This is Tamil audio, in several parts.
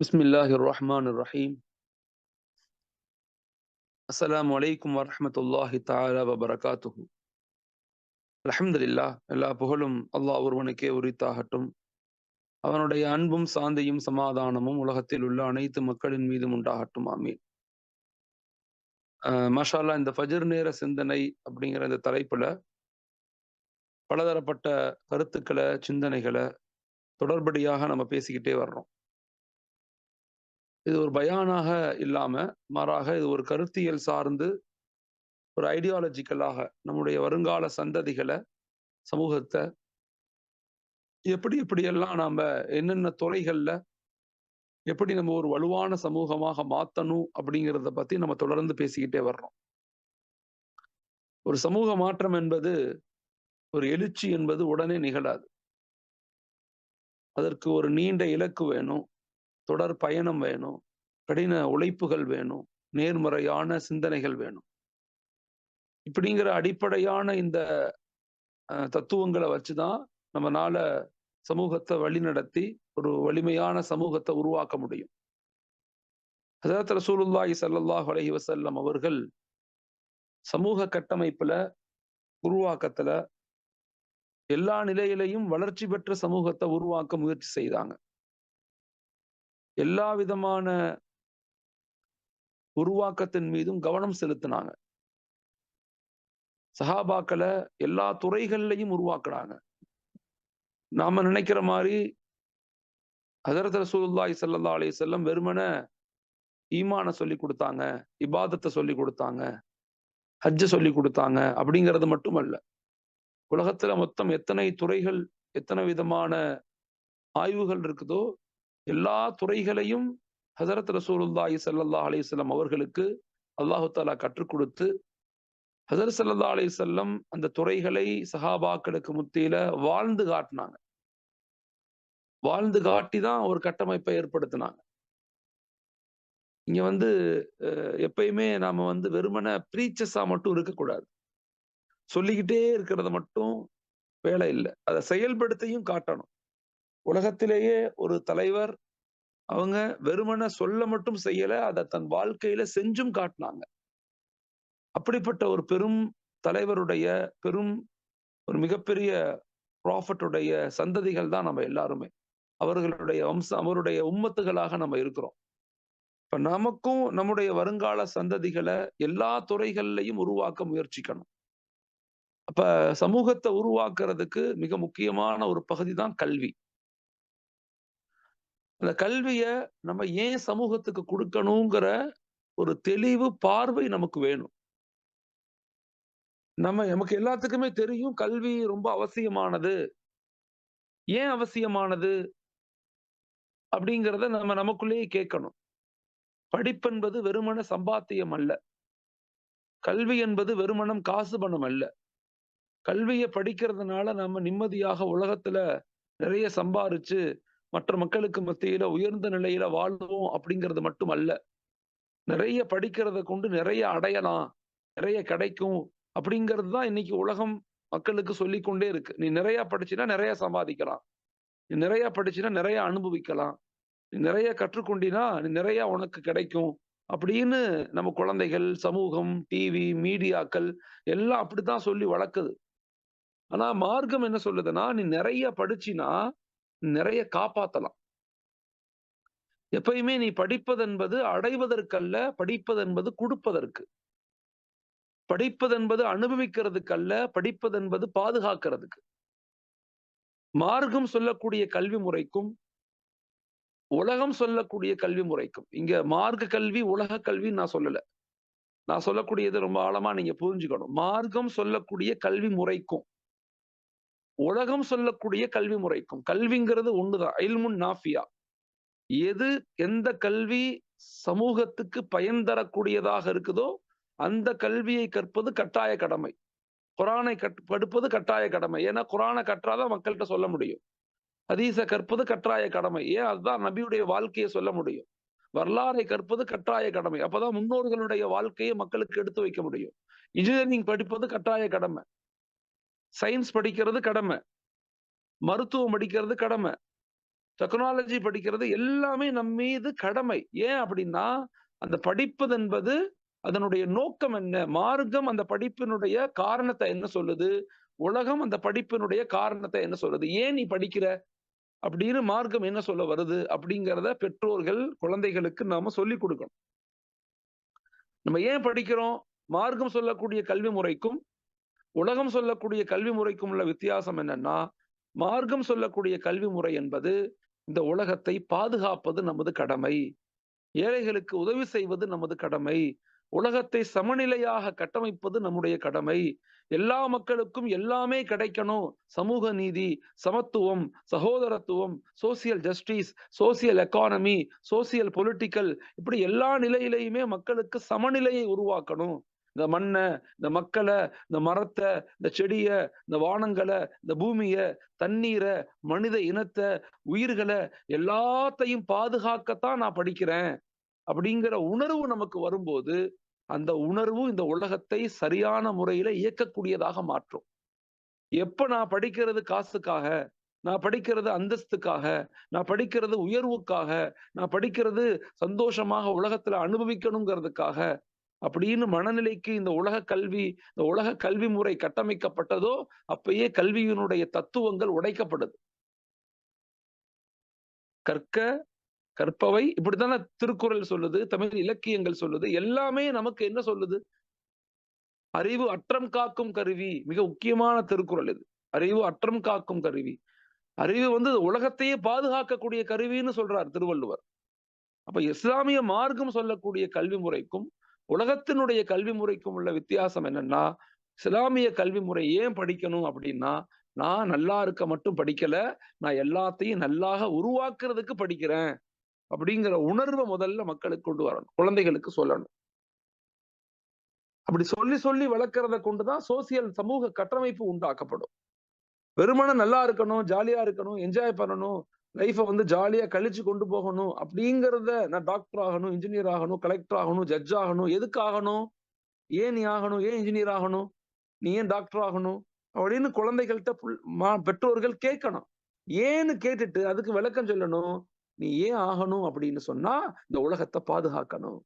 بسم الله الرحمن الرحيم السلام عليكم ورحمة الله تعالى وبركاته அல்ஹம்துலில்லாஹ் எல்லா புகழும் அல்லாஹ் ஒருவனுக்கே உரித்தாகட்டும் அவனுடைய அன்பும் சாந்தியும் சமாதானமும் உலகத்தில் உள்ள அனைத்து மக்களின் மீதும் உண்டாகட்டும் ஆமீன் அஹ் மாஷா அல்லாஹ் இந்த ஃபஜர் நேர சிந்தனை அப்படிங்கிற இந்த தலைப்புல பலதரப்பட்ட கருத்துக்களை சிந்தனைகளை தொடர்படியாக நம்ம பேசிக்கிட்டே வர்றோம் இது ஒரு பயானாக இல்லாம மாறாக இது ஒரு கருத்தியல் சார்ந்து ஒரு ஐடியாலஜிக்கலாக நம்முடைய வருங்கால சந்ததிகளை சமூகத்தை எப்படி எப்படியெல்லாம் நாம என்னென்ன துறைகள்ல எப்படி நம்ம ஒரு வலுவான சமூகமாக மாத்தணும் அப்படிங்கிறத பத்தி நம்ம தொடர்ந்து பேசிக்கிட்டே வர்றோம். ஒரு சமூக மாற்றம் என்பது ஒரு எழுச்சி என்பது உடனே நிகழாது. அதற்கு ஒரு நீண்ட இலக்கு வேணும் தொடர் பயணம் வேணும் கடின உழைப்புகள் வேணும் நேர்மறையான சிந்தனைகள் வேணும். இப்படிங்கிற அடிப்படையான இந்த தத்துவங்களை வச்சுதான் நம்மனால சமூகத்தை வழிநடத்தி ஒரு வலிமையான சமூகத்தை உருவாக்க முடியும். ஹசரத் ரசூலுல்லாஹி சல்லாஹ் அலஹி வசல்லம் அவர்கள் சமூக கட்டமைப்புல உருவாக்கத்துல எல்லா நிலையிலையும் வளர்ச்சி பெற்ற சமூகத்தை உருவாக்க முயற்சி செய்தாங்க. எல்லா விதமான உருவாக்கத்தின் மீதும் கவனம் செலுத்தினாங்க. சஹாபாக்களை எல்லா துறைகள்லையும் உருவாக்குறாங்க நாம நினைக்கிற மாதிரி ஹசரத் ரசூல்லாய் சல்லா அலி செல்லம் வெறுமன ஈமான சொல்லி கொடுத்தாங்க இபாதத்தை சொல்லி கொடுத்தாங்க ஹஜ்ஜ சொல்லி கொடுத்தாங்க அப்படிங்கிறது மட்டுமல்ல. உலகத்துல மொத்தம் எத்தனை துறைகள் எத்தனை விதமான ஆய்வுகள் இருக்குதோ எல்லா துறைகளையும் ஹசரத் ரசூலுல்லாஹி சல்லா அலிஸ்லாம் அவர்களுக்கு அல்லாஹு தாலா கற்றுக் கொடுத்து ஹசரத் சல்லா அலிசல்லம் அந்த துறைகளை சஹாபாக்களுக்கு முத்தியில வாழ்ந்து காட்டினாங்க. வாழ்ந்து காட்டி தான் ஒரு கட்டமைப்பை ஏற்படுத்தினாங்க. இங்க வந்து எப்பயுமே நாம வந்து வெறுமன ப்ரீச்சஸா மட்டும் இருக்கக்கூடாது. சொல்லிக்கிட்டே இருக்கிறத மட்டும் வேலை இல்லை. அதை செயல்படுத்தியும் காட்டணும். உலகத்திலேயே ஒரு தலைவர் அவங்க வெறுமன சொல்ல மட்டும் செய்யல அதை தன் வாழ்க்கையில செஞ்சும் காட்டினாங்க. அப்படிப்பட்ட ஒரு பெரும் தலைவருடைய பெரும் ஒரு மிகப்பெரிய ப்ராஃபட்டுடைய சந்ததிகள் தான் நம்ம எல்லாருமே. அவர்களுடைய வம்ச அவருடைய உம்மத்துகளாக நம்ம இருக்கிறோம். இப்ப நமக்கும் நம்முடைய வருங்கால சந்ததிகளை எல்லா துறைகள்லையும் உருவாக்க முயற்சிக்கணும். அப்ப சமூகத்தை உருவாக்குறதுக்கு மிக முக்கியமான ஒரு பகுதி தான் கல்வி. அந்த கல்விய நம்ம ஏன் சமூகத்துக்கு கொடுக்கணுங்கிற ஒரு தெளிவு பார்வை நமக்கு வேணும். நம்ம நமக்கு எல்லாத்துக்குமே தெரியும் கல்வி ரொம்ப அவசியமானது. ஏன் அவசியமானது? அப்படிங்கிறத நம்ம நமக்குள்ளேயே கேட்கணும். படிப்பென்பது வெறுமன சம்பாத்தியம் அல்ல. கல்வி என்பது வெறுமனம் காசு பணம் அல்ல. கல்வியை படிக்கிறதுனால நம்ம நிம்மதியாக உலகத்துல நிறைய சம்பாரிச்சு மற்ற மக்களுக்கு மத்தியில உயர்ந்த நிலையில வாழ்வோம் அப்படிங்கிறது மட்டும் அல்ல நிறைய படிக்கிறத கொண்டு நிறைய அடையலாம். நிறைய கிடைக்கும் அப்படிங்கிறது தான் இன்னைக்கு உலகம் மக்களுக்கு சொல்லி கொண்டே இருக்கு. நீ நிறைய படிச்சுனா நிறைய சம்பாதிக்கலாம். நீ நிறைய படிச்சுனா நிறைய அனுபவிக்கலாம். நீ நிறைய கற்றுக்கொண்டினா நீ நிறைய உனக்கு கிடைக்கும் அப்படின்னு நம்ம குழந்தைகள் சமூகம் டிவி மீடியாக்கள் எல்லாம் அப்படித்தான் சொல்லி வளர்க்குது. ஆனா மார்க்கம் என்ன சொல்லுதுன்னா நீ நிறைய படிச்சினா நிறைய காப்பாத்தலாம். எப்பயுமே நீ படிப்பதென்பது அடைவதற்கல்ல படிப்பதென்பது கொடுப்பதற்கு. படிப்பதென்பது அனுபவிக்கிறதுக்கல்ல அனுபவிக்கிறதுக்கு அல்ல பாதுகாக்கிறதுக்கு. மார்க்கம் சொல்லக்கூடிய கல்வி முறைக்கும் உலகம் சொல்லக்கூடிய கல்வி முறைக்கும். இங்க மார்க்க கல்வி உலக கல்வி நான் சொல்லல. நான் சொல்லக்கூடியது ரொம்ப ஆழமா நீங்க புரிஞ்சுக்கணும். மார்க்கம் சொல்லக்கூடிய கல்வி முறைக்கும். உலகம் சொல்லக்கூடிய கல்வி முறைக்கும். கல்விங்கிறது ஒண்ணுதான். ஐல்முன் நாஃபியா. எது எந்த கல்வி சமூகத்துக்கு பயன் தரக்கூடியதாக இருக்குதோ அந்த கல்வியை கற்பது கட்டாய கடமை. குரானை கட் படுப்பது கட்டாய கடமை. ஏன்னா குரானை கற்றாதான் மக்கள்கிட்ட சொல்ல முடியும். ஹதீஸை கற்பது கட்டாய கடமை. ஏன்? அதுதான் நபியுடைய வாழ்க்கையை சொல்ல முடியும். வரலாறை கற்பது கட்டாய கடமை. அப்பதான் முன்னோர்களுடைய வாழ்க்கையை மக்களுக்கு எடுத்து வைக்க முடியும். இன்ஜினியரிங் படிப்பது கட்டாய கடமை. சயின்ஸ் படிக்கிறது கடமை. மருத்துவம் படிக்கிறது கடமை. டெக்னாலஜி படிக்கிறது எல்லாமே நம் மீது கடமை. ஏன் அப்படின்னா அந்த படிப்பது என்பது அதனுடைய நோக்கம் என்ன? மார்க்கம் அந்த படிப்பினுடைய காரணத்தை என்ன சொல்லுது? உலகம் அந்த படிப்பினுடைய காரணத்தை என்ன சொல்லுது? ஏன் நீ படிக்கிற? அப்படின்னு மார்க்கம் என்ன சொல்ல வருது? அப்படிங்கிறத பெற்றோர்கள் குழந்தைகளுக்கு நாம சொல்லி கொடுக்கணும். நம்ம ஏன் படிக்கிறோம்? மார்க்கம் சொல்லக்கூடிய கல்வி முறைக்கும் உலகம் சொல்லக்கூடிய கல்வி முறைக்கும் உள்ள வித்தியாசம் என்னன்னா மார்க்கம் சொல்லக்கூடிய கல்வி முறை என்பது இந்த உலகத்தை பாதுகாப்பது நமது கடமை. ஏழைகளுக்கு உதவி செய்வது நமது கடமை. உலகத்தை சமநிலையாக கட்டமைப்பது நம்முடைய கடமை. எல்லா மக்களுக்கும் எல்லாமே கிடைக்கணும். சமூக நீதி சமத்துவம் சகோதரத்துவம் social justice social economy social political இப்படி எல்லா நிலையிலையுமே மக்களுக்கு சமநிலையை உருவாக்கணும். இந்த மண்ணை இந்த மக்களை இந்த மரத்தை இந்த செடிய இந்த வானங்களை இந்த பூமிய தண்ணீரை மனித இனத்தை உயிர்களை எல்லாத்தையும் பாதுகாக்கத்தான் நான் படிக்கிறேன். அப்படிங்கிற உணர்வு நமக்கு வரும்போது அந்த உணர்வு இந்த உலகத்தை சரியான முறையில இயக்கக்கூடியதாக மாற்றும். எப்ப நான் படிக்கிறது காசுக்காக நான் படிக்கிறது அந்தஸ்துக்காக நான் படிக்கிறது உயர்வுக்காக நான் படிக்கிறது சந்தோஷமாக உலகத்துல அனுபவிக்கணுங்கிறதுக்காக அப்படின்னு மனநிலைக்கு இந்த உலக கல்வி இந்த உலக கல்வி முறை கட்டமைக்கப்பட்டதோ அப்பயே கல்வியினுடைய தத்துவங்கள் உடைக்கப்படுது. கற்க கற்பவை இப்படித்தானே திருக்குறள் சொல்லுது தமிழ் இலக்கியங்கள் சொல்லுது எல்லாமே நமக்கு என்ன சொல்லுது? அறிவு அற்றம் காக்கும் கருவி மிக முக்கியமான திருக்குறள் இது. அறிவு அற்றம் காக்கும் கருவி. அறிவு வந்து உலகத்தையே பாதுகாக்கக்கூடிய கருவின்னு சொல்றார் திருவள்ளுவர். அப்ப இஸ்லாமிய மார்க்கம் சொல்லக்கூடிய கல்வி முறைக்கும் உலகத்தினுடைய கல்வி முறைக்கும் உள்ள வித்தியாசம் என்னன்னா இஸ்லாமிய கல்வி முறை ஏன் படிக்கணும் அப்படின்னா நான் நல்லா இருக்க மட்டும் படிக்கல நான் எல்லாத்தையும் நல்லாக உருவாக்குறதுக்கு படிக்கிறேன் அப்படிங்கிற உணர்வை முதல்ல மக்களுக்கு கொண்டு வரணும் குழந்தைகளுக்கு சொல்லணும். அப்படி சொல்லி சொல்லி வளர்க்கறத கொண்டுதான் சோசியல் சமூக கட்டமைப்பு உண்டாக்கப்படும். வெறுமன நல்லா இருக்கணும் ஜாலியா இருக்கணும் என்ஜாய் பண்ணணும் லைஃபை வந்து ஜாலியா கழிச்சு கொண்டு போகணும் அப்படிங்கிறத நான் டாக்டர் ஆகணும் இன்ஜினியர் ஆகணும் கலெக்டர் ஆகணும் ஜட்ஜ் ஆகணும். எதுக்கு ஆகணும்? ஏன் நீ ஆகணும்? ஏன் இன்ஜினியர் ஆகணும்? நீ ஏன் டாக்டர் ஆகணும்? அப்படின்னு குழந்தைகள்கிட்ட பெற்றோர்கள் கேட்கணும். ஏன்னு கேட்டுட்டு அதுக்கு விளக்கம் சொல்லணும். நீ ஏன் ஆகணும் அப்படின்னு சொன்னா இந்த உலகத்தை பாதுகாக்கணும்.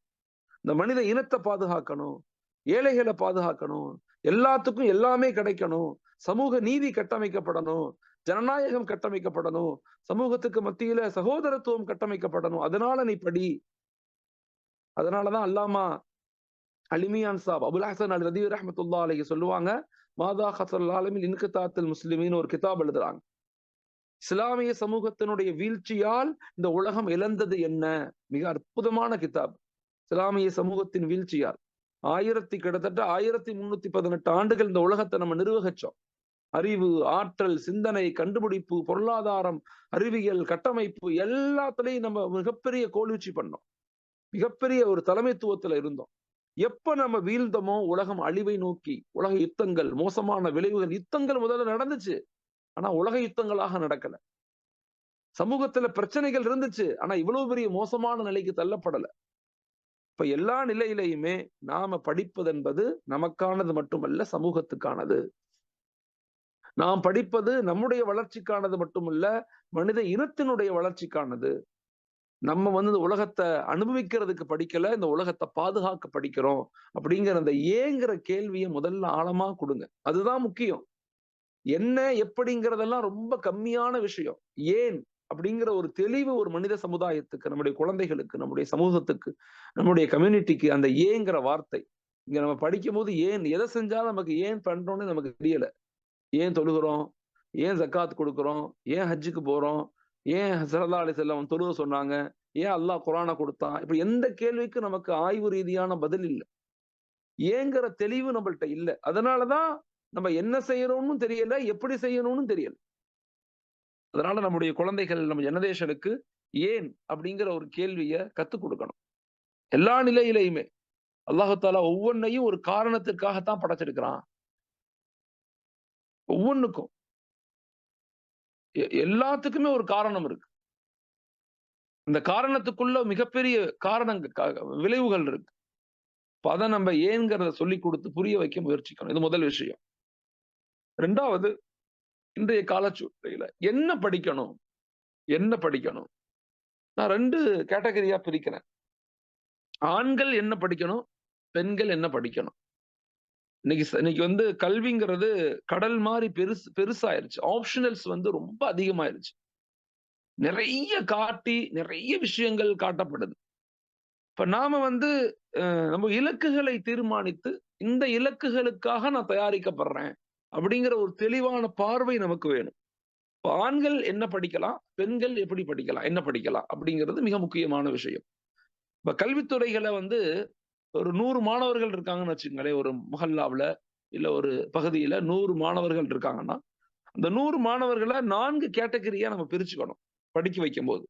இந்த மனித இனத்தை பாதுகாக்கணும். ஏழைகளை பாதுகாக்கணும். எல்லாத்துக்கும் எல்லாமே கிடைக்கணும். சமூக நீதி கட்டமைக்கப்படணும். ஜனநாயகம் கட்டமைக்கப்படணும். சமூகத்துக்கு மத்தியில சகோதரத்துவம் கட்டமைக்கப்படணும். அதனால நீ படி. அதனாலதான் அல்லாமா அலிமியான் சாப் அபுல் ஹசன் அல் ரதீர் ரஹமத்துல்லா அலைய சொல்லுவாங்க மாதா ஹசல் ஆலமில் இன்குதாத்தில் முஸ்லிமின்னு ஒரு கிதாப் எழுதுறாங்க. இஸ்லாமிய சமூகத்தினுடைய வீழ்ச்சியால் இந்த உலகம் இழந்தது என்ன? மிக அற்புதமான கிதாப். இஸ்லாமிய சமூகத்தின் வீழ்ச்சியால். ஆயிரத்தி கிட்டத்தட்ட ஆயிரத்தி முன்னூத்தி பதினெட்டு ஆண்டுகள் இந்த உலகத்தை நம்ம நிர்வகிச்சோம். அறிவு ஆற்றல் சிந்தனை கண்டுபிடிப்பு பொருளாதாரம் அறிவியல் கட்டமைப்பு எல்லாத்துலயும் நம்ம மிகப்பெரிய கோல்வீழ்ச்சி பண்ணோம். மிகப்பெரிய ஒரு தலைமைத்துவத்துல இருந்தோம். எப்ப நம்ம வீழ்ந்தோமோ உலகம் அழிவை நோக்கி உலக யுத்தங்கள் மோசமான விளைவுகள் யுத்தங்கள் முதல்ல நடந்துச்சு. ஆனா உலக யுத்தங்களாக நடக்கல. சமூகத்துல பிரச்சனைகள் இருந்துச்சு. ஆனா இவ்வளவு பெரிய மோசமான நிலைக்கு தள்ளப்படல. இப்ப எல்லா நிலையிலையுமே நாம படிப்பது என்பது நமக்கானது மட்டுமல்ல சமூகத்துக்கானது. நாம் படிப்பது நம்முடைய வளர்ச்சிக்கானது மட்டுமல்ல மனித இனத்தினுடைய வளர்ச்சிக்கானது. நம்ம வந்து இந்த உலகத்தை அனுபவிக்கிறதுக்கு படிக்கல இந்த உலகத்தை பாதுகாக்க படிக்கிறோம் அப்படிங்கிற அந்த ஏங்கிற கேள்வியை முதல்ல ஆழமா கொடுங்க. அதுதான் முக்கியம். என்ன எப்படிங்கிறதெல்லாம் ரொம்ப கம்மியான விஷயம். ஏன் அப்படிங்கிற ஒரு தெளிவு ஒரு மனித சமுதாயத்துக்கு நம்முடைய குழந்தைகளுக்கு நம்முடைய சமூகத்துக்கு நம்முடைய கம்யூனிட்டிக்கு அந்த ஏங்கிற வார்த்தை. இங்க நம்ம படிக்கும் போது ஏன் எதை செஞ்சாலும் நமக்கு ஏன் பண்றோம்னு நமக்கு தெரியல. ஏன் தொழுகிறோம்? ஏன் ஜக்காத் கொடுக்குறோம்? ஏன் ஹஜ்ஜுக்கு போறோம்? ஏன் சரதா அலி செல்லம் தொழுக சொன்னாங்க? ஏன் அல்லாஹ் குரானை கொடுத்தான்? இப்ப எந்த கேள்விக்கு நமக்கு ஆய்வு ரீதியான பதில் இல்லை. ஏங்கிற தெளிவு நம்மள்ட்ட இல்லை. அதனாலதான் நம்ம என்ன செய்யறோம்னு தெரியல எப்படி செய்யணும்னு தெரியல. அதனால நம்முடைய குழந்தைகள் நம்ம ஜெனரேஷனுக்கு ஏன் அப்படிங்கிற ஒரு கேள்விய கத்துக் கொடுக்கணும். எல்லா நிலையிலையுமே. அல்லாஹாலா ஒவ்வொன்னையும் ஒரு காரணத்திற்காகத்தான் படைச்சிருக்கிறான். ஒவ்வொன்றுக்கும் எல்லாத்துக்குமே ஒரு காரணம் இருக்கு. இந்த காரணத்துக்குள்ள மிகப்பெரிய காரணங்கள் விளைவுகள் இருக்கு. அதை நம்ம ஏங்கிறத சொல்லி கொடுத்து புரிய வைக்க முயற்சிக்கணும். இது முதல் விஷயம். ரெண்டாவது இன்றைய காலச்சூழ்நிலையில என்ன படிக்கணும்? என்ன படிக்கணும்? நான் ரெண்டு கேட்டகரியா பிரிக்கிறேன். ஆண்கள் என்ன படிக்கணும்? பெண்கள் என்ன படிக்கணும்? இன்னைக்கு இன்னைக்கு வந்து கல்விங்கிறது கடல் மாதிரி பெருசு பெருசாயிருச்சு. ஆப்ஷனல்ஸ் வந்து ரொம்ப அதிகமாயிருச்சு. நிறைய காட்டி நிறைய விஷயங்கள் காட்டப்படுது. இப்ப நாம வந்து நம்ம இலக்குகளை தீர்மானித்து இந்த இலக்குகளுக்காக நான் தயாரிக்கப்படுறேன் அப்படிங்கிற ஒரு தெளிவான பார்வை நமக்கு வேணும். ஆண்கள் என்ன படிக்கலாம் பெண்கள் எப்படி படிக்கலாம் என்ன படிக்கலாம் அப்படிங்கிறது மிக முக்கியமான விஷயம். இப்ப கல்வித்துறைகளை வந்து ஒரு நூறு மாணவர்கள் இருக்காங்கன்னு வச்சுக்கோங்களேன் ஒரு மஹல்லாவுல இல்ல ஒரு பகுதியில நூறு மாணவர்கள் இருக்காங்கன்னா அந்த நூறு மாணவர்களை நான்கு கேட்டகரியா நம்ம பிரிச்சுக்கணும் படிக்க வைக்கும் போது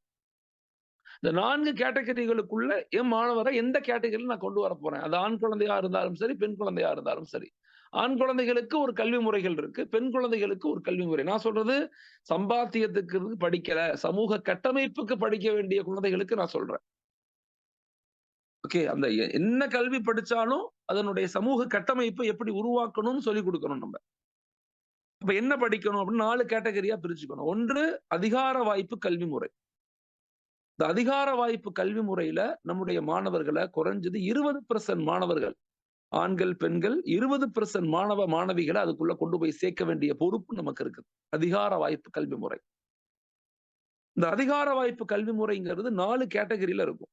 இந்த நான்கு கேட்டகரிகளுக்குள்ள என் மாணவரை எந்த கேட்டகரியில் நான் கொண்டு வர போறேன்? அது ஆண் குழந்தையா இருந்தாலும் சரி பெண் குழந்தையா இருந்தாலும் சரி. ஆண் குழந்தைகளுக்கு ஒரு கல்வி முறைகள் இருக்கு பெண் குழந்தைகளுக்கு ஒரு கல்வி முறை. நான் சொல்றது சம்பாத்தியத்துக்கு படிக்கல சமூக கட்டமைப்புக்கு படிக்க வேண்டிய குழந்தைகளுக்கு நான் சொல்றேன். ஓகே அந்த என்ன கல்வி படிச்சாலும் அதனுடைய சமூக கட்டமைப்பை எப்படி உருவாக்கணும்னு சொல்லி கொடுக்கணும் நம்ம. இப்ப என்ன படிக்கணும் அப்படின்னு நாலு கேட்டகரியா பிரிச்சுக்கணும். ஒன்று அதிகார வாய்ப்பு கல்வி முறை. இந்த அதிகார வாய்ப்பு கல்வி முறையில நம்முடைய மாணவர்களை குறைஞ்சது இருபது பெர்சன்ட் மாணவர்கள் ஆண்கள் பெண்கள் இருபது பெர்சன்ட் மாணவ மாணவிகளை அதுக்குள்ள கொண்டு போய் சேர்க்க வேண்டிய பொறுப்பு நமக்கு இருக்குது. அதிகார வாய்ப்பு கல்வி முறை. இந்த அதிகார வாய்ப்பு கல்வி முறைங்கிறது நாலு கேட்டகரியில இருக்கும்.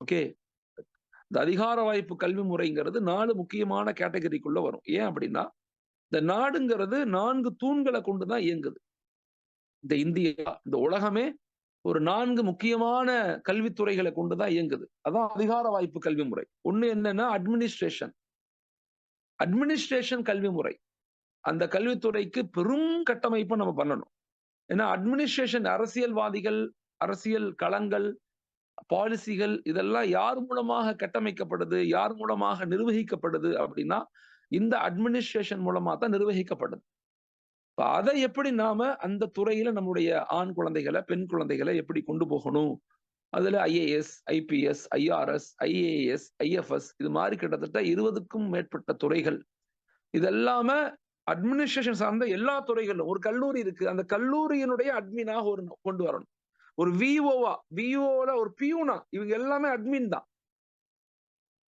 ஓகே இந்த அதிகார வாய்ப்பு கல்வி முறைங்கிறது நாலு முக்கியமான கேட்டகரிக்குள்ள வரும். ஏன் அப்படின்னா இந்த நாடுங்கிறது நான்கு தூண்களை கொண்டு தான் இயங்குது. இந்த இந்தியா இந்த உலகமே ஒரு நான்கு முக்கியமான கல்வித்துறைகளை கொண்டு தான் இயங்குது. அதான் அதிகார வாய்ப்பு கல்வி முறை. ஒண்ணு என்னன்னா அட்மினிஸ்ட்ரேஷன் அட்மினிஸ்ட்ரேஷன் கல்வி முறை. அந்த கல்வித்துறைக்கு பெரும் கட்டமைப்பை நம்ம பண்ணணும். ஏன்னா அட்மினிஸ்ட்ரேஷன் அரசியல்வாதிகள் அரசியல் களங்கள் பாலிசிகள் இதெல்லாம் யார் மூலமாக கட்டமைக்கப்படுது யார் மூலமாக நிர்வகிக்கப்படுது அப்படின்னா இந்த அட்மினிஸ்ட்ரேஷன் மூலமா தான் நிர்வகிக்கப்படுது. இப்போ அதை எப்படி நாம அந்த துறையில நம்முடைய ஆண் குழந்தைகளை பெண் குழந்தைகளை எப்படி கொண்டு போகணும்? அதுல IAS IPS IRS IAS IFS இது மாதிரி கிட்டத்தட்ட இருபதுக்கும் மேற்பட்ட துறைகள். இதெல்லாம அட்மினிஸ்ட்ரேஷன் சார்ந்த எல்லா துறைகளும் ஒரு கல்லூரி இருக்கு. அந்த கல்லூரியினுடைய அட்மினாக ஒரு கொண்டு வரணும். ஒரு விஓவா விஓல ஒரு பியூனா இவங்க எல்லாமே அட்மின் தான்.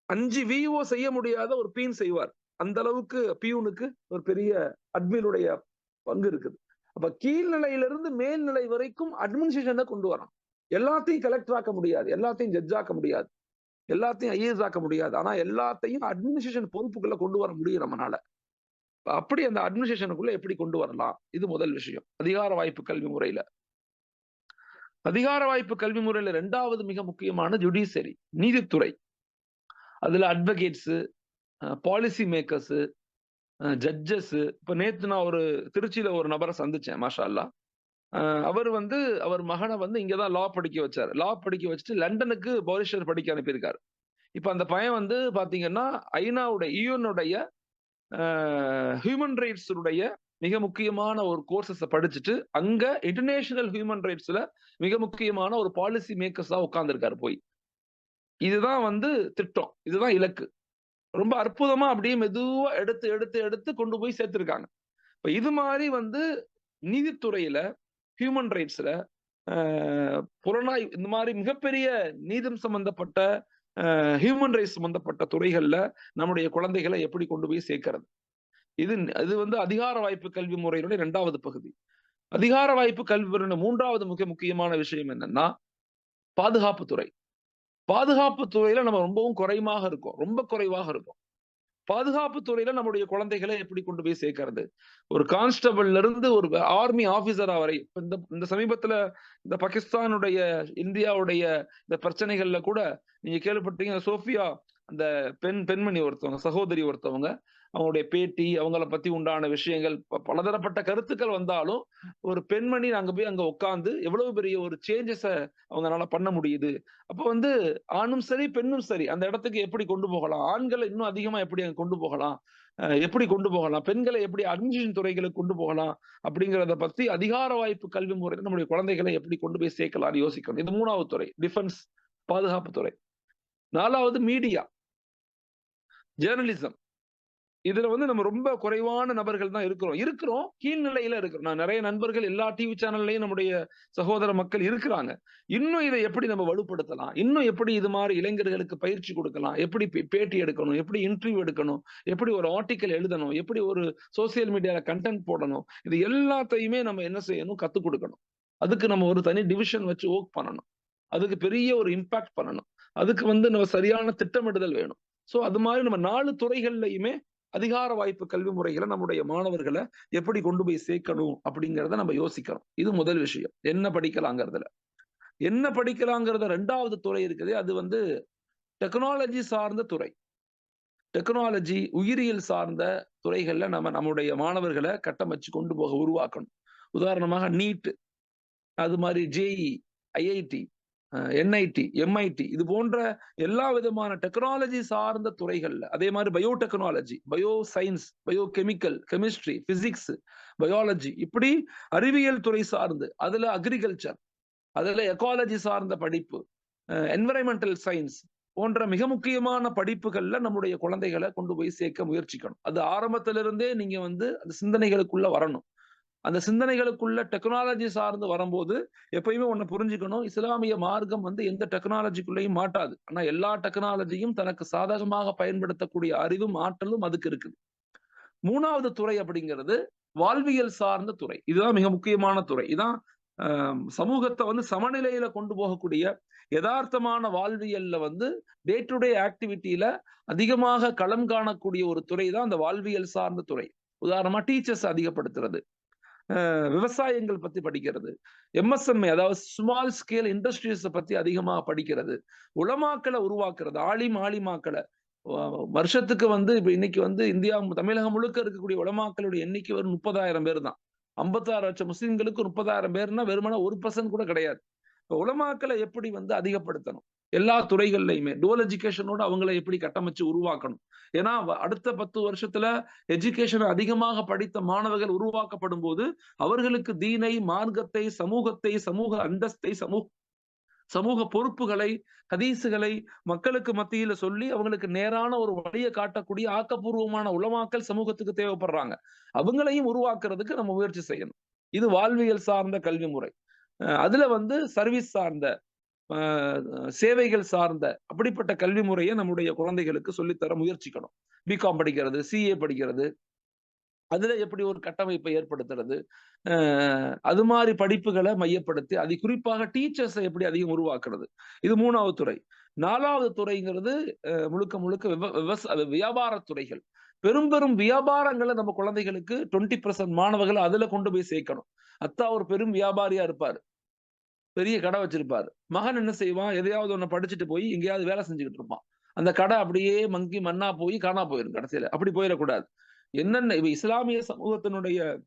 அஞ்சு விஓ செய்ய முடியாத ஒரு பீன் செய்வார். அந்த அளவுக்கு பியூனுக்கு ஒரு பெரிய அட்மினுடைய பங்கு இருக்குது. அப்ப கீழ்நிலையிலிருந்து மேல்நிலை வரைக்கும் அட்மினிஸ்ட்ரேஷனை கொண்டு வரணும் எல்லாத்தையும் கலெக்டர் ஆக்க முடியாது. எல்லாத்தையும் ஜட்ஜ் ஆக்க முடியாது. எல்லாத்தையும் ஐஏஎஸ் ஆக்க முடியாது. ஆனா எல்லாத்தையும் அட்மினிஸ்ட்ரேஷன் பொறுப்புக்குள்ள கொண்டு வர முடியும் நம்மனால. அப்படி அந்த அட்மினிஸ்ட்ரேஷனுக்குள்ள எப்படி கொண்டு வரலாம்? இது முதல் விஷயம். அதிகார வாய்ப்பு கல்வி முறையில. அதிகார வாய்ப்பு கல்வி முறையில ரெண்டாவது மிக முக்கியமான ஜுடிஷியரி நீதித்துறை. அதுல அட்வொகேட்ஸ் பாலிசி மேக்கர்ஸ் ஜட்ஜஸ் இப்ப நேத்து நான் ஒரு திருச்சியில ஒரு நபரை சந்திச்சேன் மாஷா அல்லா அவர் வந்து அவர் மகனை வந்து இங்கதான் லா படிக்க வச்சாரு. லா படிக்க வச்சுட்டு லண்டனுக்கு பாரிஸ்டர் படிக்க அனுப்பியிருக்காரு. இப்ப அந்த பையன் வந்து பாத்தீங்கன்னா ஐநாவுடைய யூஎனுடைய ஹியூமன் ரைட்ஸுடைய மிக முக்கியமான ஒரு கோர்சஸ் படிச்சுட்டு அங்க இன்டர்நேஷனல் ஹியூமன் ரைட்ஸ்ல மிக முக்கியமான ஒரு பாலிசி மேக்கர்ஸா உட்கார்ந்துருக்காரு போய். இதுதான் வந்து திட்டம். இதுதான் இலக்கு. ரொம்ப அற்புதமா அப்படியே மெதுவா எடுத்து எடுத்து எடுத்து கொண்டு போய் சேர்த்திருக்காங்க. இப்ப இது மாதிரி வந்து நீதித்துறையில ஹியூமன் ரைட்ஸ்ல புலனாய்வு இந்த மாதிரி மிகப்பெரிய நீதம் சம்பந்தப்பட்ட ஹியூமன் ரைட்ஸ் சம்பந்தப்பட்ட துறைகள்ல நம்முடைய குழந்தைகளை எப்படி கொண்டு போய் சேர்க்கிறது? இது இது வந்து அதிகார வாய்ப்பு கல்வி முறையினுடைய இரண்டாவது பகுதி. அதிகார வாய்ப்பு கல்வி முறையின மூன்றாவது மிக முக்கியமான விஷயம் என்னன்னா பாதுகாப்பு துறை. பாதுகாப்பு துறையில நம்ம ரொம்பவும் குறைவாக இருக்கோம். ரொம்ப குறைவாக இருக்கும். பாதுகாப்பு துறையில நம்முடைய குழந்தைகளை எப்படி கொண்டு போய் சேர்க்கறது? ஒரு கான்ஸ்டபிள்ல இருந்து ஒரு ஆர்மி ஆபீசரா வரை இந்த இந்த சமீபத்துல இந்த பாகிஸ்தானுடைய இந்தியாவுடைய இந்த பிரச்சனைகள்ல கூட நீங்க கேள்விப்பட்டீங்க சோஃபியா அந்த பெண் பெண்மணி ஒருத்தவங்க சகோதரி ஒருத்தவங்க அவங்களுடைய பேட்டி அவங்கள பத்தி உண்டான விஷயங்கள் பலதரப்பட்ட கருத்துக்கள் வந்தாலும் ஒரு பெண்மணி அங்க போய் அங்க உட்காந்து எவ்வளவு பெரிய ஒரு சேஞ்சஸ அவங்களால பண்ண முடியுது. அப்ப வந்து ஆணும் சரி பெண்ணும் சரி அந்த இடத்துக்கு எப்படி கொண்டு போகலாம்? ஆண்களை இன்னும் அதிகமா எப்படி அங்க கொண்டு போகலாம்? எப்படி கொண்டு போகலாம்? பெண்களை எப்படி அட்மிஷன் துறைகளுக்கு கொண்டு போகலாம்? அப்படிங்கிறத பத்தி அதிகார வாய்ப்பு கல்வி முறையில் நம்முடைய குழந்தைகளை எப்படி கொண்டு போய் சேர்க்கலாம்னு யோசிக்கணும். இது மூணாவது துறை டிஃபென்ஸ் பாதுகாப்பு துறை. நாலாவது மீடியா ஜேர்னலிசம் இதுல வந்து நம்ம ரொம்ப குறைவான நபர்கள் தான் இருக்கிறோம். இருக்கிறோம் கீழ்நிலையில இருக்கிறோம். நான் நிறைய நண்பர்கள் எல்லா டிவி சேனல்லையும் நம்முடைய சகோதர மக்கள் இருக்கிறாங்க. இன்னும் இதை எப்படி நம்ம வலுப்படுத்தலாம்? இன்னும் எப்படி இது மாதிரி இளைஞர்களுக்கு பயிற்சி கொடுக்கலாம்? எப்படி பே- பேட்டி எடுக்கணும்? எப்படி இன்டர்வியூ எடுக்கணும்? எப்படி ஒரு ஆர்டிக்கல் எழுதணும்? எப்படி ஒரு சோசியல் மீடியால கண்டென்ட் போடணும்? இது எல்லாத்தையுமே நம்ம என்ன செய்யணும்? கத்துக் கொடுக்கணும். அதுக்கு நம்ம ஒரு தனி டிவிஷன் வச்சு ஒர்க் பண்ணணும். அதுக்கு பெரிய ஒரு இம்பாக்ட் பண்ணணும். அதுக்கு வந்து நம்ம சரியான திட்டமிடுதல் வேணும். சோ அது மாதிரி நம்ம நாலு துறைகள்லையுமே அதிகார வாய்ப்பு கல்வி முறைகளை நம்முடைய மாணவர்களை எப்படி கொண்டு போய் சேர்க்கணும் அப்படிங்கிறத நம்ம யோசிக்கணும். இது முதல் விஷயம். என்ன படிக்கலாங்கிறதுல. என்ன படிக்கலாங்கிறத ரெண்டாவது துறை இருக்குது. அது வந்து டெக்னாலஜி சார்ந்த துறை. டெக்னாலஜி உயிரியல் சார்ந்த துறைகள்ல நம்ம நம்முடைய மாணவர்களை கட்டமைச்சு கொண்டு போக உருவாக்கணும். உதாரணமாக நீட் அது மாதிரி ஜேஇ ஐஐடி என்ஐடி எம்ஐடி இது போன்ற எல்லா விதமான டெக்னாலஜி சார்ந்த துறைகள்ல அதே மாதிரி biotechnology bio science bio chemical chemistry physics biology இப்படி அறிவியல் துறை சார்ந்து அதுல அக்ரிகல்ச்சர் அதுல எக்காலஜி சார்ந்த படிப்பு என்விரான்மெண்டல் சயின்ஸ் போன்ற மிக முக்கியமான படிப்புகள்ல நம்முடைய குழந்தைகளை கொண்டு போய் சேர்க்க முயற்சிக்கணும். அது ஆரம்பத்திலிருந்தே நீங்க வந்து அந்த சிந்தனைகளுக்குள்ள வரணும். அந்த சிந்தனைகளுக்குள்ள டெக்னாலஜி சார்ந்து வரும்போது எப்பயுமே ஒன்று புரிஞ்சுக்கணும். இஸ்லாமிய மார்க்கம் வந்து எந்த டெக்னாலஜிக்குள்ளேயும் மாட்டாது. ஆனா எல்லா டெக்னாலஜியும் தனக்கு சாதகமாக பயன்படுத்தக்கூடிய அறிவும் ஆற்றலும் அதுக்கு இருக்குது. மூணாவது துறை அப்படிங்கிறது வாழ்வியல் சார்ந்த துறை. இதுதான் மிக முக்கியமான துறை. இதான் ஆஹ், சமூகத்தை வந்து சமநிலையில கொண்டு போகக்கூடிய யதார்த்தமான வாழ்வியல்ல வந்து டே டு டே ஆக்டிவிட்டியில அதிகமாக களம் காணக்கூடிய ஒரு துறை தான் அந்த வாழ்வியல் சார்ந்த துறை. உதாரணமா டீச்சர்ஸ் அதிகப்படுத்துறது. விவசாயங்கள் பத்தி படிக்கிறது. எம்எஸ்எம்ஏ அதாவது ஸ்மால் ஸ்கேல் இண்டஸ்ட்ரீஸ் பத்தி அதிகமாக படிக்கிறது. உளமாக்களை உருவாக்குறது ஆலிம் ஆலிமாக்களை வருஷத்துக்கு வந்து இப்போ இன்னைக்கு வந்து இந்தியா தமிழகம் முழுக்க இருக்கக்கூடிய உலமாக்களுடைய எண்ணிக்கை வரும் முப்பதாயிரம் பேர் தான். ஐம்பத்தாறு லட்சம் முஸ்லீம்களுக்கு முப்பதாயிரம் பேர்னா வெறுமனா ஒரு பர்சன்ட் கூட கிடையாது. இப்போ உலமாக்களை எப்படி வந்து அதிகப்படுத்தணும்? எல்லா துறைகள்லையுமே டோல் எஜுகேஷனோட அவங்கள எப்படி கட்டமைச்சு உருவாக்கணும்? ஏன்னா அடுத்த பத்து வருஷத்துல எஜுகேஷன் அதிகமாக படித்த மாணவர்கள் உருவாக்கப்படும் போது அவர்களுக்கு தீனை மார்க்கத்தை சமூகத்தை சமூக அந்தஸ்தை சமூக சமூக பொறுப்புகளை ஹதீசுகளை மக்களுக்கு மத்தியில சொல்லி அவங்களுக்கு நேரான ஒரு வழியை காட்டக்கூடிய ஆக்கப்பூர்வமான உளமாக்கல் சமூகத்துக்கு தேவைப்படுறாங்க. அவங்களையும் உருவாக்குறதுக்கு நம்ம முயற்சி செய்யணும். இது வாழ்வியல் சார்ந்த கல்வி முறை. அஹ் அதுல வந்து சர்வீஸ் சார்ந்த சேவைகள் சார்ந்த அப்படிப்பட்ட கல்வி முறையை நம்முடைய குழந்தைகளுக்கு சொல்லித்தர முயற்சிக்கணும். பிகாம் படிக்கிறது சிஏ படிக்கிறது. அதுல எப்படி ஒரு கட்டமைப்பை ஏற்படுத்துறது? அது மாதிரி படிப்புகளை மையப்படுத்தி அது குறிப்பாக டீச்சர்ஸை எப்படி அதிகம் உருவாக்குறது? இது மூணாவது துறை. நாலாவது துறைங்கிறது அஹ் முழுக்க முழுக்க விவ- விவச வியாபார துறைகள். பெரும் பெரும் வியாபாரங்களை நம்ம குழந்தைகளுக்கு டுவெண்ட்டி பர்சன்ட் மாணவர்களை அதுல கொண்டு போய் சேர்க்கணும். அத்தா ஒரு பெரும் வியாபாரியா இருப்பாரு. பெரிய கடை வச்சிருப்பாரு. மகன் என்ன செய்வான்? எதையாவது ஒன்று படிச்சுட்டு போய் எங்கேயாவது வேலை செஞ்சுக்கிட்டு இருப்பான். அந்த கடை அப்படியே மங்கி மண்ணா போய் காணா போயிடும் கடைசியில. அப்படி போயிடக்கூடாது. என்னென்ன இப்ப இஸ்லாமிய சமூகத்தினுடைய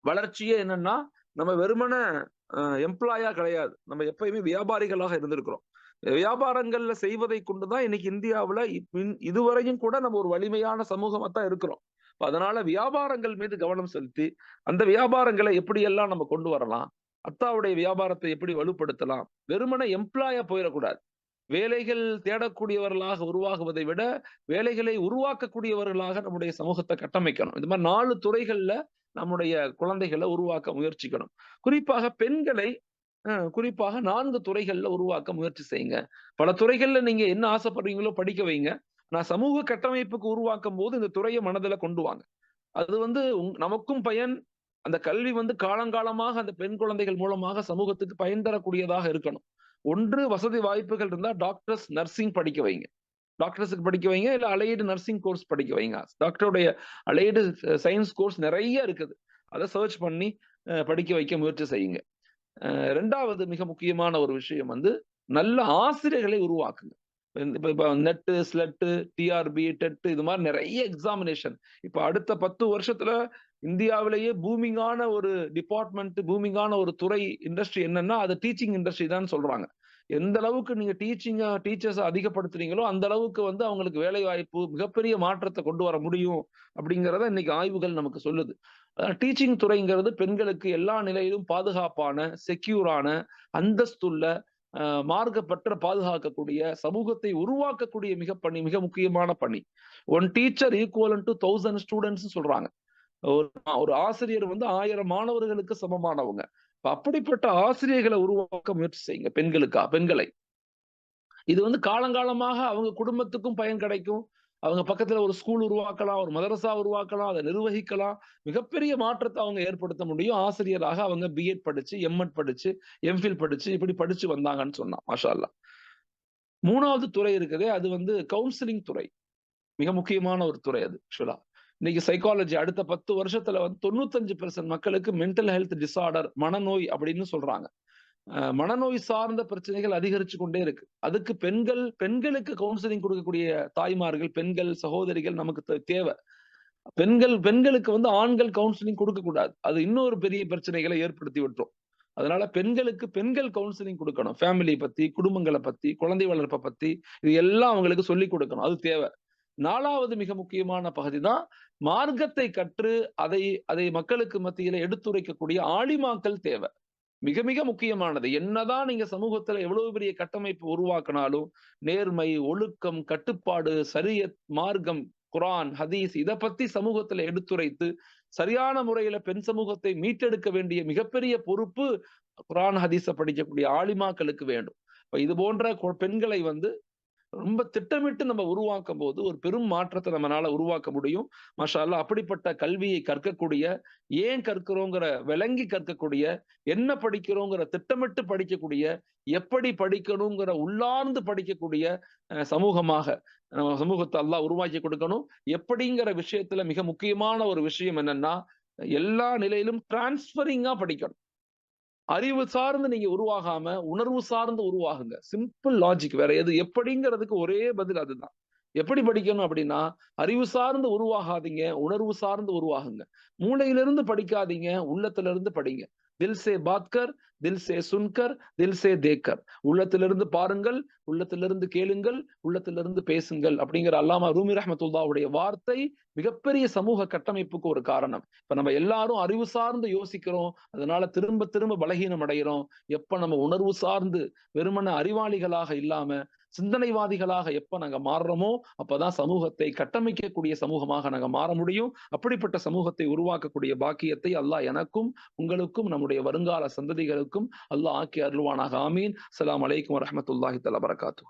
வளர்ச்சியே என்னன்னா நம்ம வெறுமன எம்ப்ளாயா கிடையாது. நம்ம எப்பயுமே வியாபாரிகளாக இருந்திருக்கிறோம். வியாபாரங்கள்ல செய்வதை கொண்டுதான் இன்னைக்கு இந்தியாவுல இப்~ இதுவரையும் கூட நம்ம ஒரு வலிமையான சமூகமா தான் இருக்கிறோம் அதனால வியாபாரங்கள் மீது கவனம் செலுத்தி அந்த வியாபாரங்களை எப்படியெல்லாம் நம்ம கொண்டு வரலாம் அத்தாவுடைய வியாபாரத்தை எப்படி வலுப்படுத்தலாம்? வெறுமன எம்ப்ளாயா போயிடக்கூடாது. வேலைகள் தேடக்கூடியவர்களாக உருவாகுவதை விட வேலைகளை உருவாக்கக்கூடியவர்களாக நம்முடைய சமூகத்தை கட்டமைக்கணும். இந்த மாதிரி நாலு துறைகள்ல நம்முடைய குழந்தைகளை உருவாக்க முயற்சிக்கணும். குறிப்பாக பெண்களை குறிப்பாக நான்கு துறைகள்ல உருவாக்க முயற்சி செய்யுங்க. பல துறைகள்ல நீங்க என்ன ஆசைப்படுறீங்களோ படிக்க வைங்க. நான் சமூக கட்டமைப்புக்கு உருவாக்கும் போது இந்த துறையை மனதுல கொண்டு வாங்க. அது வந்து உங்- நமக்கும் பயன் அந்த கல்வி வந்து காலங்காலமாக அந்த பெண் குழந்தைகள் மூலமாக சமூகத்துக்கு பயன் தரக்கூடியதாக இருக்கணும். ஒன்று வசதி வாய்ப்புகள் இருந்தால் டாக்டர்ஸ் நர்சிங் படிக்க வைங்க. டாக்டர்ஸுக்கு படிக்க வைங்க இல்லை அலைடு நர்சிங் கோர்ஸ் படிக்க வைங்க. டாக்டருடைய அலைடு சயின்ஸ் கோர்ஸ் நிறைய இருக்குது. அதை சர்ச் பண்ணி படிக்க வைக்க முயற்சி செய்யுங்க. ரெண்டாவது மிக முக்கியமான ஒரு விஷயம் வந்து நல்ல ஆசிரியர்களை உருவாக்குங்க. இப்போ நெட்டு ஸ்லெட்டு டிஆர்பி டெட்டு இது மாதிரி நிறைய எக்ஸாமினேஷன் இப்போ அடுத்த பத்து வருஷத்துல இந்தியாவிலேயே பூமிங்கான ஒரு டிபார்ட்மெண்ட் பூமிங்கான ஒரு துறை இண்டஸ்ட்ரி என்னன்னா அது டீச்சிங் இண்டஸ்ட்ரி தான் சொல்றாங்க. எந்த அளவுக்கு நீங்க டீச்சிங்க டீச்சர்ஸ் அதிகப்படுத்துறீங்களோ அந்த அளவுக்கு வந்து அவங்களுக்கு வேலை வாய்ப்பு மிகப்பெரிய மாற்றத்தை கொண்டு வர முடியும் அப்படிங்கிறத இன்னைக்கு ஆய்வுகள் நமக்கு சொல்லுது. டீச்சிங் துறைங்கிறது பெண்களுக்கு எல்லா நிலையிலும் பாதுகாப்பான செக்யூரான அந்தஸ்துள்ள மார்க்கப்பற்ற பாதுகாக்கக்கூடிய சமூகத்தை உருவாக்கக்கூடிய மிக பணி மிக முக்கியமான பணி. One teacher equal to thousand students சொல்றாங்க. ஒரு ஒரு ஆசிரியர் வந்து ஆயிரம் மாணவர்களுக்கு சமமானவங்க. அப்படிப்பட்ட ஆசிரியர்களை உருவாக்க முயற்சி செய்யுங்க பெண்களுக்கா பெண்களை. இது வந்து காலங்காலமாக அவங்க குடும்பத்துக்கும் பயன் கிடைக்கும். அவங்க பக்கத்துல ஒரு ஸ்கூல் உருவாக்கலாம் ஒரு மதரசா உருவாக்கலாம் அதை நிர்வகிக்கலாம். மிகப்பெரிய மாற்றத்தை அவங்க ஏற்படுத்த முடியும். ஆசிரியராக அவங்க பிஎட் படிச்சு எம்எட் படிச்சு எம்ஃபில் படிச்சு இப்படி படிச்சு வந்தாங்கன்னு சொன்னான் மாஷா அல்லாஹ் மூணாவது துறை இருக்குதே. அது வந்து கவுன்சிலிங் துறை. மிக முக்கியமான ஒரு துறை அது ஆக்சுவலா இன்னைக்கு சைக்காலஜி அடுத்த பத்து வருஷத்துல வந்து தொண்ணூத்தஞ்சு பெர்சன்ட் மக்களுக்கு மென்டல் ஹெல்த் டிசார்டர் மனநோய் அப்படின்னு சொல்றாங்க. மனநோய் சார்ந்த பிரச்சனைகள் அதிகரிச்சு கொண்டே இருக்கு. அதுக்கு பெண்கள் பெண்களுக்கு கவுன்சிலிங் கொடுக்கக்கூடிய தாய்மார்கள் பெண்கள் சகோதரிகள் நமக்கு தேவை. பெண்கள் பெண்களுக்கு வந்து ஆண்கள் கவுன்சிலிங் கொடுக்க கூடாது அது இன்னொரு பெரிய பிரச்சனைகளை ஏற்படுத்தி விட்டுரும். அதனால பெண்களுக்கு பெண்கள் கவுன்சிலிங் கொடுக்கணும். ஃபேமிலியை பத்தி குடும்பங்களை பத்தி குழந்தை வளர்ப்பை பத்தி இது எல்லாம் அவங்களுக்கு சொல்லி கொடுக்கணும். அது தேவை. நாலாவது மிக முக்கியமான பகுதி தான் மார்க்கத்தை கற்று அதை அதை மக்களுக்கு மத்தியில எடுத்துரைக்கக்கூடிய ஆலிமாக்கள் தேவை. மிக மிக முக்கியமானது. என்னதான் நீங்க சமூகத்துல எவ்வளவு பெரிய கட்டமைப்பு உருவாக்கினாலும் நேர்மை ஒழுக்கம் கட்டுப்பாடு சரியத் மார்க்கம் குரான் ஹதீஸ் இதை பத்தி சமூகத்துல எடுத்துரைத்து சரியான முறையில பெண் சமூகத்தை மீட்டெடுக்க வேண்டிய மிகப்பெரிய பொறுப்பு குரான் ஹதீஸ படிக்கக்கூடிய ஆலிமாக்களுக்கு வேண்டும். இப்ப இது போன்ற பெண்களை வந்து ரொம்ப திட்டமிட்டு நம்ம உருவாக்கும் போது ஒரு பெரும் மாற்றத்தை நம்மளால உருவாக்க முடியும். மஷாலா அப்படிப்பட்ட கல்வியை கற்கக்கூடிய ஏன் கற்கிறோங்கிற விளங்கி கற்கக்கூடிய என்ன படிக்கிறோங்கிற திட்டமிட்டு படிக்கக்கூடிய எப்படி படிக்கணுங்கிற உள்ளார்ந்து படிக்கக்கூடிய சமூகமாக நம்ம சமூகத்தை எல்லாம் உருவாக்கி கொடுக்கணும். எப்படிங்கிற விஷயத்துல மிக முக்கியமான ஒரு விஷயம் என்னன்னா எல்லா நிலையிலும் டிரான்ஸ்பரிங்கா படிக்கணும். அறிவு சார்ந்து நீங்க உருவாகாம உணர்வு சார்ந்து உருவாகுங்க. சிம்பிள் லாஜிக் வேற எது எப்படிங்கிறதுக்கு ஒரே பதில் அதுதான். எப்படி படிக்கணும் அப்படின்னா அறிவு சார்ந்து உருவாகாதீங்க உணர்வு சார்ந்து உருவாகுங்க. மூளையிலிருந்து படிக்காதீங்க உள்ளத்துல இருந்து படிங்க. தில் சே பாத்கர் தில் சே சுன்கர் தில் சே தேக்கர். உள்ளத்திலிருந்து பாருங்கள் உள்ளத்திலிருந்து கேளுங்கள் உள்ளத்திலிருந்து பேசுங்கள் அப்படிங்கிற அல்லாமா ரூமி ரஹமத்துல்லாவுடைய வார்த்தை மிகப்பெரிய சமூக கட்டமைப்புக்கு ஒரு காரணம். இப்ப நம்ம எல்லாரும் அறிவு சார்ந்து யோசிக்கிறோம் அதனால திரும்ப திரும்ப பலகீனம் அடைகிறோம் எப்ப நம்ம உணர்வு சார்ந்து வெறுமன அறிவாளிகளாக இல்லாம சிந்தனைவாதிகளாக எப்ப நாங்க மாறுறோமோ அப்பதான் சமூகத்தை கட்டமைக்கக்கூடிய சமூகமாக நாங்க மாற முடியும். அப்படிப்பட்ட சமூகத்தை உருவாக்கக்கூடிய பாக்கியத்தை அல்லாஹ் எனக்கும் உங்களுக்கும் நம்முடைய வருங்கால சந்ததிகளுக்கும் அல்லாஹ் ஆக்கி அருள்வானாக. ஆமீன். அலாம் அலைக்கும் வரமத்துல்லாஹி தலா வரகாத்து